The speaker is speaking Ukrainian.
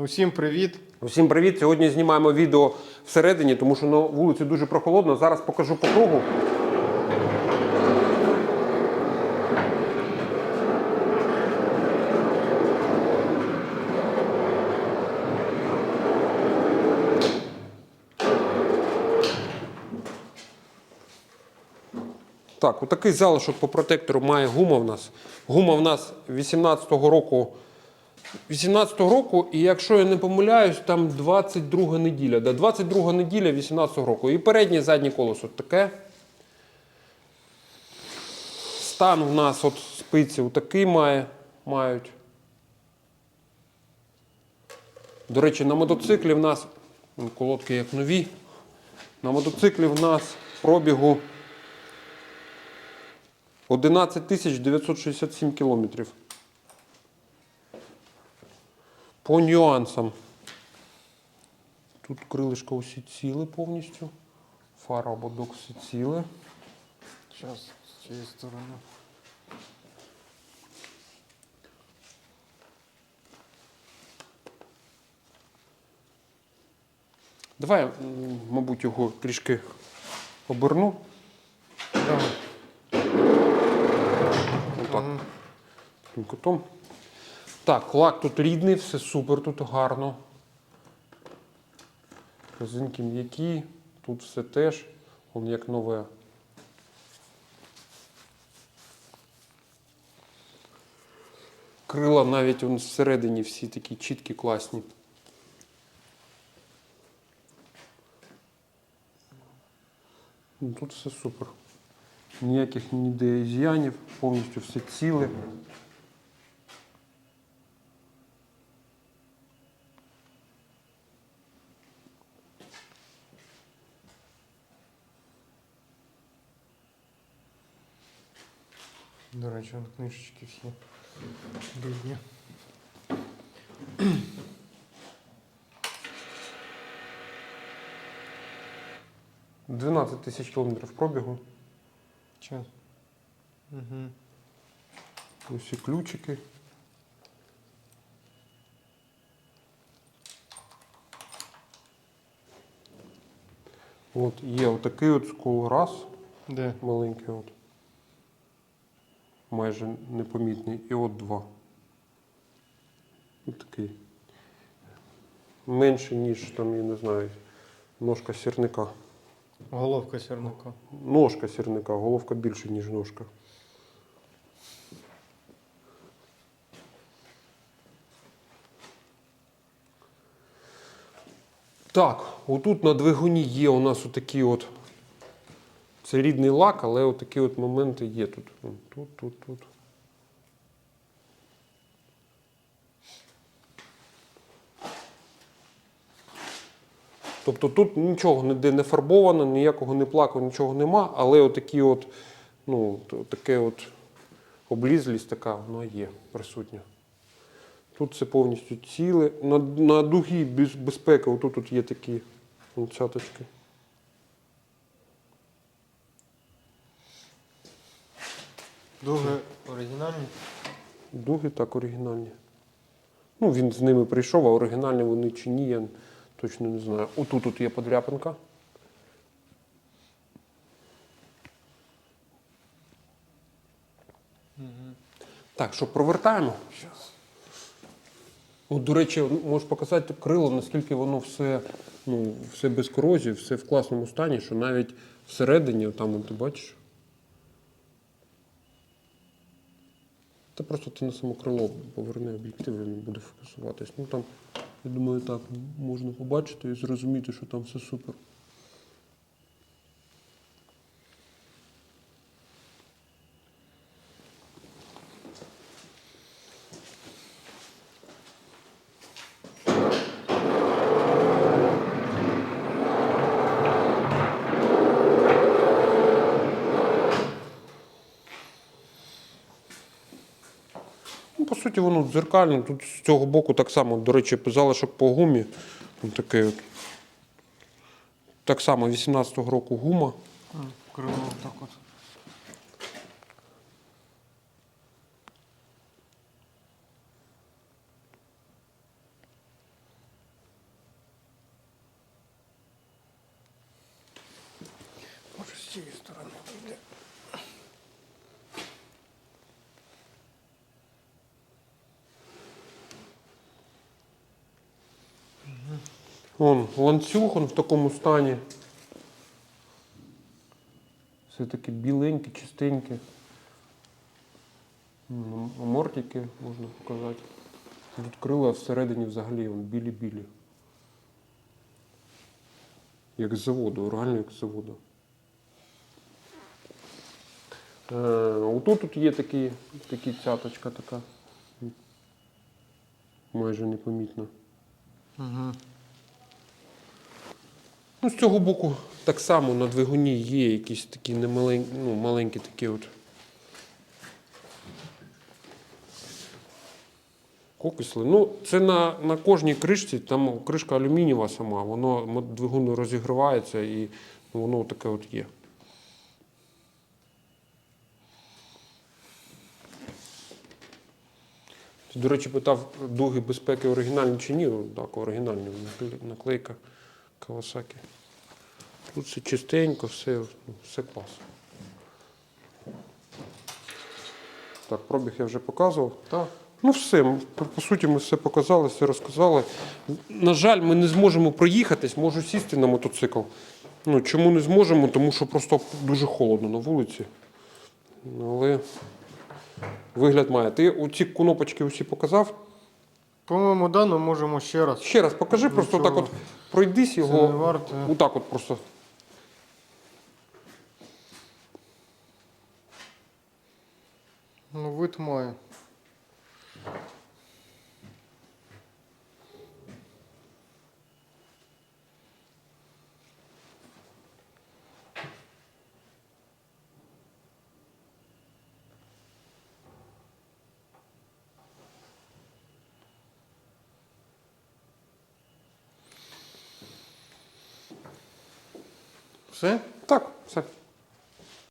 Усім привіт! Усім привіт! Сьогодні знімаємо відео всередині, тому що на вулиці дуже прохолодно. Зараз покажу по кругу. Так, отакий залишок по протектору має гума в нас. Гума в нас 18-го року 18-го року, і якщо я не помиляюсь, там 22 неділя. Да, 22 неділя 18-го року. І переднє і заднє колесо таке. Стан в нас от спиці такий має, мають. До речі, на мотоциклі в нас колодки як нові. На мотоциклі в нас пробігу 11 тисяч 967 кілометрів. По нюансам. Тут крилишко усі ціле повністю. Фара ободок всі ціле. Зараз з цієї сторони. Давай, мабуть, його трішки оберну. Давай. Отак. Ага. Кутом. Так, лак тут рідний, все супер, тут гарно. Резинки м'які, тут все теж, он як нове. Крила навіть он всередині всі такі чіткі, класні. Тут все супер. Ніяких ніде ізянів, повністю все ціле. До речі, вон книжечки всі рідні. — 12 тисяч кілометрів пробігу. Час. Угу. Ось і ключики. От є отакий от скол раз, Де? маленький от. Майже непомітний. І от два. Ось такий. Менше, ніж там, я не знаю, ножка сірника. Головка сірника. Ножка сірника, головка більше, ніж ножка. Так, отут на двигуні є у нас отакі от. Це рідний лак, але отакі от моменти є тут. Тут, тут, тут. Тобто тут нічого ніде не фарбовано, ніякого не плаку, нічого нема, але отакі от, ну, таке от облізлість така, вона є присутня. Тут це повністю ціле. На, на дугі безпеки, отут тут є такі цяточки. Дуже оригінальні. Дуги так оригінальні. Ну, він з ними прийшов, а оригінальні вони чи ні, я точно не знаю. Отут тут є подряпинка. Угу. Так, що провертаємо? От, до речі, можеш показати крило, наскільки воно все, ну, все без корозії, все в класному стані, що навіть всередині, там ти бачиш. Та просто ти на само крило поверни об'єктив, він буде фокусуватись. Ну там, я думаю, так можна побачити і зрозуміти, що там все супер. по суті, воно дзеркально. Тут з цього боку так само, до речі, залишок по гумі. Там такий от. Так само 18-го року гума. Крило так от. Може, з цієї сторони піде. Вон, ланцюг он в такому стані. Все таке біленьке, чистеньке. М, Мортики можна показати. Тут крила всередині взагалі вон, білі-білі. Як з заводу, реально як з заводу. Е, отут тут є такі, такі цяточка така. Майже непомітна. Угу. Ну, з цього боку так само на двигуні є якісь такі немаленькі, ну, маленькі такі от. Кокисли. Ну, це на, на кожній кришці, там кришка алюмінієва сама, воно двигун розігрівається і ну, воно таке от є. Ти, До речі, питав, дуги безпеки оригінальні чи ні? Ну, Так, оригінальні, накле- наклейка Kawasaki. Тут все чистенько, все, ну, все клас. Так, пробіг я вже показував. Так. Ну, все, по, суті, ми все показали, все розказали. На жаль, ми не зможемо проїхатись, можу сісти на мотоцикл. Ну, чому не зможемо? Тому що просто дуже холодно на вулиці. Ну, Але вигляд має. Ти оці кнопочки усі показав? По-моєму, да, но можемо ще раз. Ще раз покажи, просто так от пройдись Це його. не варто. Отак от просто. Ну, вид має. Все? Так, все.